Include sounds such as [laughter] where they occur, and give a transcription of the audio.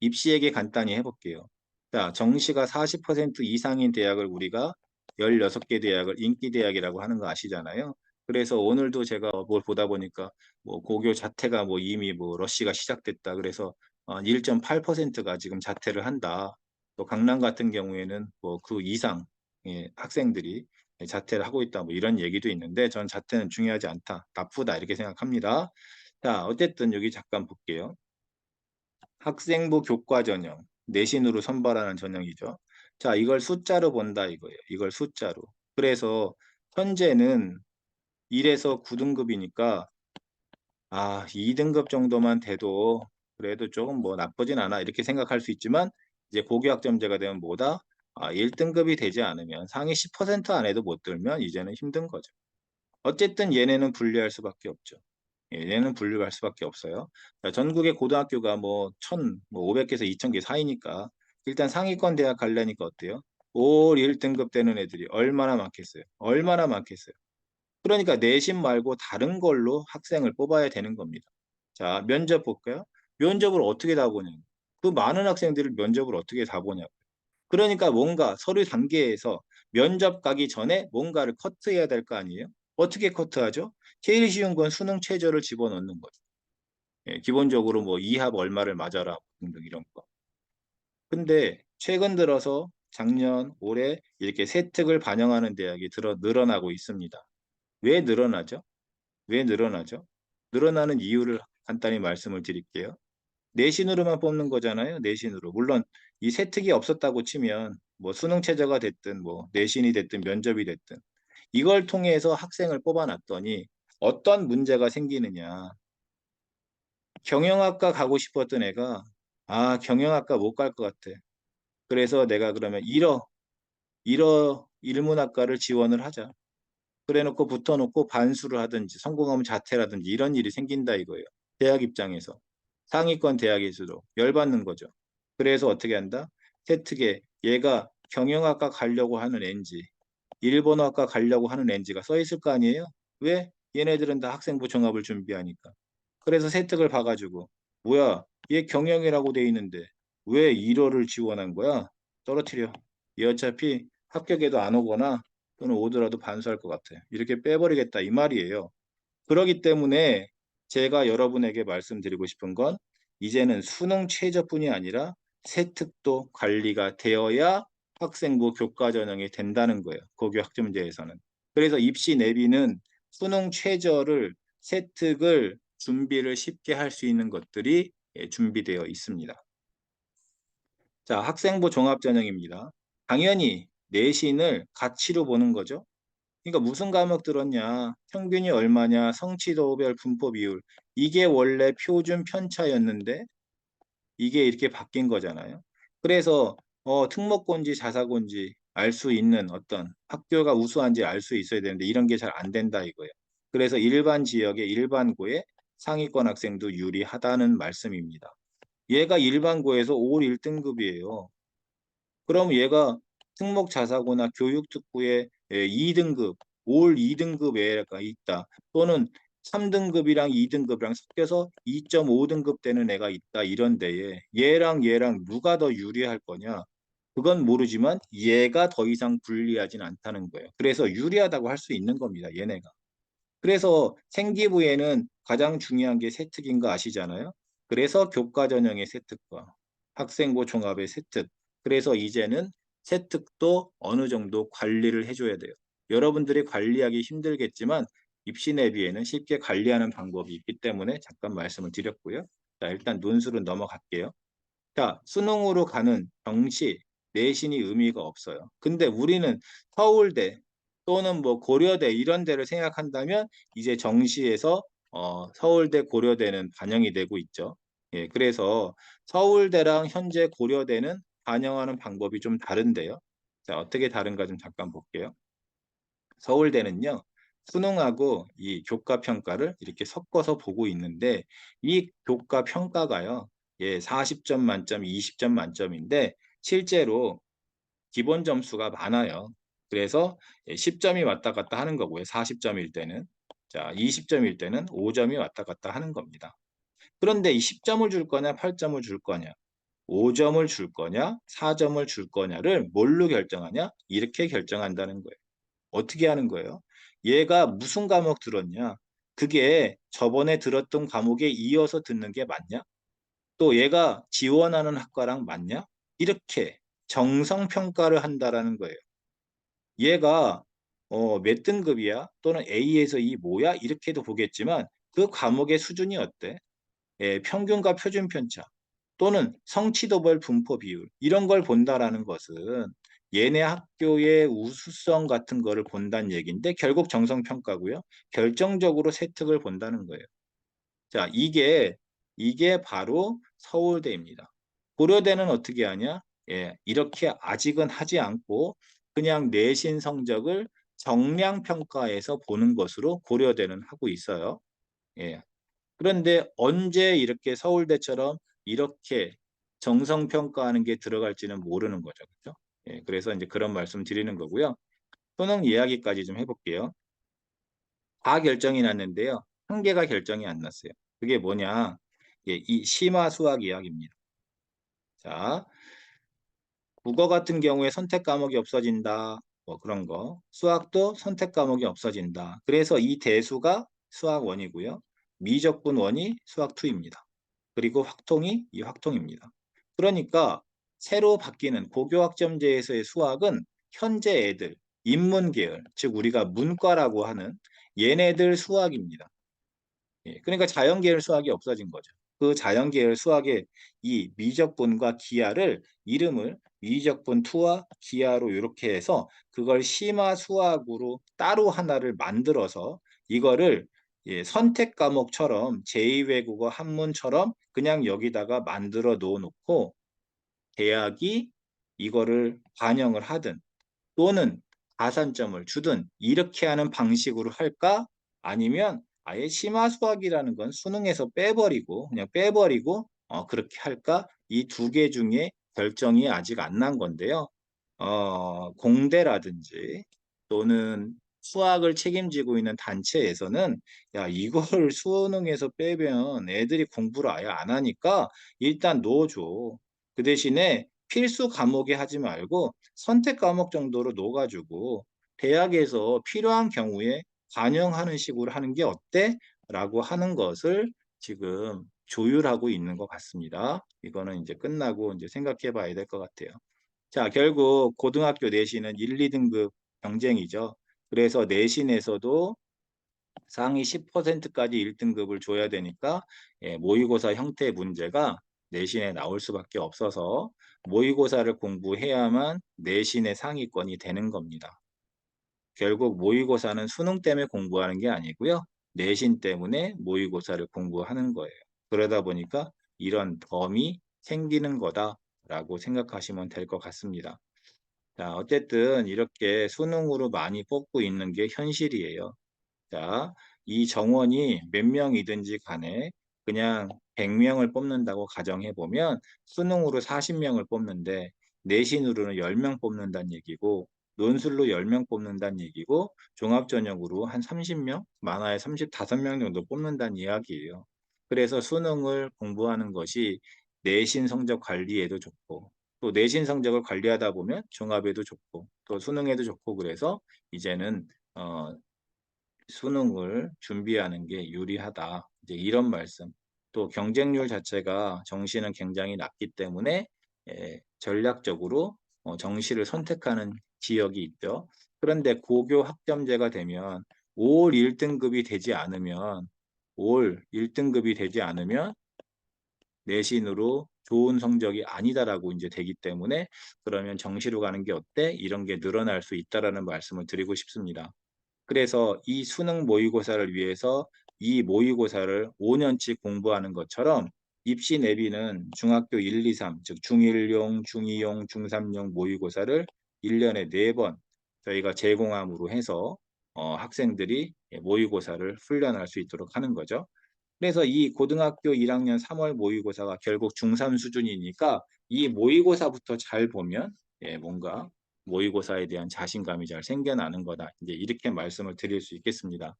입시 얘기 간단히 해볼게요. 자, 정시가 40% 이상인 대학을 우리가 16개 대학을 인기 대학이라고 하는 거 아시잖아요. 그래서 오늘도 제가 뭘 보다 보니까 뭐 고교 자퇴가 뭐 이미 뭐 러시가 시작됐다. 그래서 1.8%가 지금 자퇴를 한다. 또 강남 같은 경우에는 뭐 그 이상 의 학생들이 자퇴를 하고 있다. 뭐 이런 얘기도 있는데 전 자퇴는 중요하지 않다. 나쁘다 이렇게 생각합니다. 자, 어쨌든 여기 잠깐 볼게요. 학생부 교과 전형, 내신으로 선발하는 전형이죠. 자, 이걸 숫자로 본다 이거예요. 이걸 숫자로. 그래서 현재는 1에서 9등급이니까 아, 2등급 정도만 돼도 그래도 조금 뭐 나쁘진 않아 이렇게 생각할 수 있지만 이제 고교학점제가 되면 뭐다? 아, 1등급이 되지 않으면 상위 10% 안에도 못 들면 이제는 힘든 거죠. 어쨌든 얘네는 분리할 수밖에 없죠. 얘는 분류할 수밖에 없어요. 전국의 고등학교가 뭐 1,000, 뭐 500개에서 2,000개 사이니까 일단 상위권 대학 가려니까 어때요? 올 1등급 되는 애들이 얼마나 많겠어요? 얼마나 많겠어요? 그러니까 내신 말고 다른 걸로 학생을 뽑아야 되는 겁니다. 자, 면접 볼까요? 면접을 어떻게 다 보냐? 그 많은 학생들을 면접을 어떻게 다 보냐고. 그러니까 뭔가 서류 단계에서 면접 가기 전에 뭔가를 커트해야 될 거 아니에요? 어떻게 커트하죠? 제일 쉬운 건 수능 최저를 집어넣는 거죠. 예, 기본적으로 뭐 2합 얼마를 맞아라 등등 이런 거. 근데 최근 들어서 작년, 올해 이렇게 세특을 반영하는 대학이 들어 늘어나고 있습니다. 왜 늘어나죠? 왜 늘어나죠? 늘어나는 이유를 간단히 말씀을 드릴게요. 내신으로만 뽑는 거잖아요. 내신으로. 물론 이 세특이 없었다고 치면 뭐 수능 최저가 됐든 뭐 내신이 됐든 면접이 됐든 이걸 통해서 학생을 뽑아놨더니 어떤 문제가 생기느냐. 경영학과 가고 싶었던 애가 아 경영학과 못 갈 것 같아. 그래서 내가 그러면 1어 1어 일문학과를 지원을 하자. 그래 놓고 붙어놓고 반수를 하든지 성공하면 자퇴라든지 이런 일이 생긴다 이거예요. 대학 입장에서. 상위권 대학에서도 열받는 거죠. 그래서 어떻게 한다? 세특에 얘가 경영학과 가려고 하는 엔지 일본어학과 가려고 하는 엔지가 써 있을 거 아니에요? 왜? 얘네들은 다 학생부 종합을 준비하니까. 그래서 세특을 봐가지고 뭐야 얘 경영이라고 돼 있는데 왜 1호를 지원한 거야? 떨어뜨려. 얘 어차피 합격에도 안 오거나 또는 오더라도 반수할 것 같아. 이렇게 빼버리겠다 이 말이에요. 그러기 때문에 제가 여러분에게 말씀드리고 싶은 건 이제는 수능 최저뿐이 아니라 세특도 관리가 되어야 학생부 교과 전형이 된다는 거예요. 고교 학점제에서는. 그래서 입시 내비는 수능 최저를 세특을 준비를 쉽게 할 수 있는 것들이 예, 준비되어 있습니다. 자, 학생부 종합 전형입니다. 당연히 내신을 가치로 보는 거죠. 그러니까 무슨 과목 들었냐, 평균이 얼마냐, 성취도별 분포 비율 이게 원래 표준 편차였는데 이게 이렇게 바뀐 거잖아요. 그래서 어, 특목고인지 자사고인지 알 수 있는 어떤 학교가 우수한지 알 수 있어야 되는데 이런 게 잘 안 된다 이거예요. 그래서 일반 지역의 일반고에 상위권 학생도 유리하다는 말씀입니다. 얘가 일반고에서 올 1등급이에요. 그럼 얘가 특목 자사고나 교육특구에 2등급, 올 2등급 애가 있다. 또는 3등급이랑 2등급이랑 섞여서 2.5등급 되는 애가 있다. 이런 데에 얘랑 얘랑 누가 더 유리할 거냐? 그건 모르지만 얘가 더 이상 불리하진 않다는 거예요. 그래서 유리하다고 할 수 있는 겁니다. 얘네가. 그래서 생기부에는 가장 중요한 게 세특인 거 아시잖아요. 그래서 교과 전형의 세특과 학생부 종합의 세특. 그래서 이제는 세특도 어느 정도 관리를 해줘야 돼요. 여러분들이 관리하기 힘들겠지만 입시 내비에는 쉽게 관리하는 방법이 있기 때문에 잠깐 말씀을 드렸고요. 자, 일단 논술은 넘어갈게요. 자, 수능으로 가는 정시, 내신이 의미가 없어요. 근데 우리는 서울대 또는 뭐 고려대 이런 데를 생각한다면 이제 정시에서 어, 서울대 고려대는 반영이 되고 있죠. 예, 그래서 서울대랑 현재 고려대는 반영하는 방법이 좀 다른데요. 자, 어떻게 다른가 좀 잠깐 볼게요. 서울대는요. 수능하고 이 교과 평가를 이렇게 섞어서 보고 있는데 이 교과 평가가요. 예, 40점 만점, 20점 만점인데 실제로 기본 점수가 많아요. 그래서 10점이 왔다 갔다 하는 거고요. 40점일 때는. 자, 20점일 때는 5점이 왔다 갔다 하는 겁니다. 그런데 이 10점을 줄 거냐, 8점을 줄 거냐. 5점을 줄 거냐, 4점을 줄 거냐를 뭘로 결정하냐? 이렇게 결정한다는 거예요. 어떻게 하는 거예요? 얘가 무슨 과목 들었냐? 그게 저번에 들었던 과목에 이어서 듣는 게 맞냐? 또 얘가 지원하는 학과랑 맞냐? 이렇게 정성평가를 한다라는 거예요. 얘가 어, 몇 등급이야? 또는 A에서 E 뭐야? 이렇게도 보겠지만 그 과목의 수준이 어때? 예, 평균과 표준 편차 또는 성취도별 분포 비율 이런 걸 본다라는 것은 얘네 학교의 우수성 같은 거를 본다는 얘기인데 결국 정성평가고요. 결정적으로 세특을 본다는 거예요. 자, 이게 이게 바로 서울대입니다. 고려대는 어떻게 하냐? 예, 이렇게 아직은 하지 않고 그냥 내신 성적을 정량 평가에서 보는 것으로 고려대는 하고 있어요. 예. 그런데 언제 이렇게 서울대처럼 이렇게 정성 평가하는 게 들어갈지는 모르는 거죠. 그렇죠? 예, 그래서 이제 그런 말씀 드리는 거고요. 수능 이야기까지 좀 해볼게요. 다 결정이 났는데요. 한 개가 결정이 안 났어요. 그게 뭐냐? 예, 이 심화 수학 이야기입니다. 자, 국어 같은 경우에 선택 과목이 없어진다. 뭐 그런 거. 수학도 선택 과목이 없어진다. 그래서 이 대수가 수학 원이고요. 미적분 원이 수학 2입니다. 그리고 확통이 이 확통입니다. 그러니까 새로 바뀌는 고교학점제에서의 수학은 현재 애들, 인문계열, 즉 우리가 문과라고 하는 얘네들 수학입니다. 예, 그러니까 자연계열 수학이 없어진 거죠. 그 자연계열 수학의 이 미적분과 기하를 이름을 미적분 투와 기하로 이렇게 해서 그걸 심화 수학으로 따로 하나를 만들어서 이거를 예, 선택 과목처럼 제2외국어 한문처럼 그냥 여기다가 만들어 놓고 대학이 이거를 반영을 하든 또는 가산점을 주든 이렇게 하는 방식으로 할까? 아니면 아예 심화 수학이라는 건 수능에서 빼버리고 그냥 빼버리고 어, 그렇게 할까? 이 두 개 중에 결정이 아직 안 난 건데요. 어, 공대라든지 또는 수학을 책임지고 있는 단체에서는 야 이걸 [laughs] 수능에서 빼면 애들이 공부를 아예 안 하니까 일단 넣어줘. 그 대신에 필수 과목에 하지 말고 선택 과목 정도로 넣어가지고 대학에서 필요한 경우에 반영하는 식으로 하는 게 어때? 라고 하는 것을 지금 조율하고 있는 것 같습니다. 이거는 이제 끝나고 이제 생각해 봐야 될 것 같아요. 자, 결국 고등학교 내신은 1, 2등급 경쟁이죠. 그래서 내신에서도 상위 10%까지 1등급을 줘야 되니까 예, 모의고사 형태 문제가 내신에 나올 수밖에 없어서 모의고사를 공부해야만 내신의 상위권이 되는 겁니다. 결국 모의고사는 수능 때문에 공부하는 게 아니고요. 내신 때문에 모의고사를 공부하는 거예요. 그러다 보니까 이런 덤이 생기는 거다라고 생각하시면 될 것 같습니다. 자, 어쨌든 이렇게 수능으로 많이 뽑고 있는 게 현실이에요. 자, 이 정원이 몇 명이든지 간에 그냥 100명을 뽑는다고 가정해 보면 수능으로 40명을 뽑는데 내신으로는 10명 뽑는다는 얘기고 논술로 10명 뽑는다는 얘기고 종합전형으로 한 30명, 많아야 35명 정도 뽑는다는 이야기예요. 그래서 수능을 공부하는 것이 내신 성적 관리에도 좋고 또 내신 성적을 관리하다 보면 종합에도 좋고 또 수능에도 좋고 그래서 이제는 어, 수능을 준비하는 게 유리하다. 이제 이런 말씀. 또 경쟁률 자체가 정시는 굉장히 낮기 때문에 예, 전략적으로 어, 정시를 선택하는 지역이 있죠. 그런데 고교 학점제가 되면 올 1등급이 되지 않으면 올 1등급이 되지 않으면 내신으로 좋은 성적이 아니다라고 이제 되기 때문에 그러면 정시로 가는 게 어때? 이런 게 늘어날 수 있다라는 말씀을 드리고 싶습니다. 그래서 이 수능 모의고사를 위해서 이 모의고사를 5년치 공부하는 것처럼 입시 내비는 중학교 1, 2, 3, 즉 중1용, 중2용, 중3용 모의고사를 1년에 4번 저희가 제공함으로 해서 어, 학생들이 모의고사를 훈련할 수 있도록 하는 거죠. 그래서 이 고등학교 1학년 3월 모의고사가 결국 중3 수준이니까 이 모의고사부터 잘 보면 예, 뭔가 모의고사에 대한 자신감이 잘 생겨나는 거다. 이제 이렇게 말씀을 드릴 수 있겠습니다.